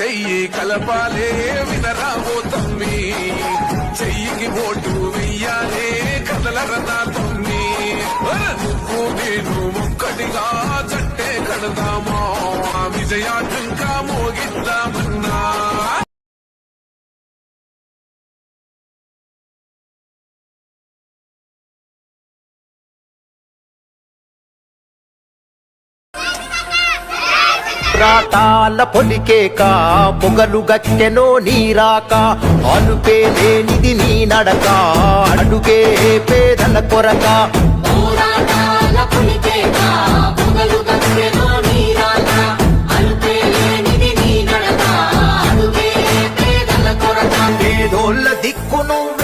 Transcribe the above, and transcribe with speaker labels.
Speaker 1: చెయ్యి కలపాలే వినరావో తమ్మి. చెయ్యికి ఓటు వెయ్యాలే కదలరదా తమ్మి. నువ్వు నేను ఒక్కటిగా జట్టే కడదామా విజయాటంకా మోగిద్దామన్నా
Speaker 2: రాటాల పొలికేక పొగలు గచ్చెనో నీరాక అలుపే లేనిది నీ నడక అడుగే పేదల కొరక.
Speaker 3: పోరాటాల పులికేక పొగలు గచ్చెలో నీరాక అలుపే లేనిది నీ నడక అడుగే పేదల కొరక.
Speaker 2: పేదోళ్ళ దిక్కును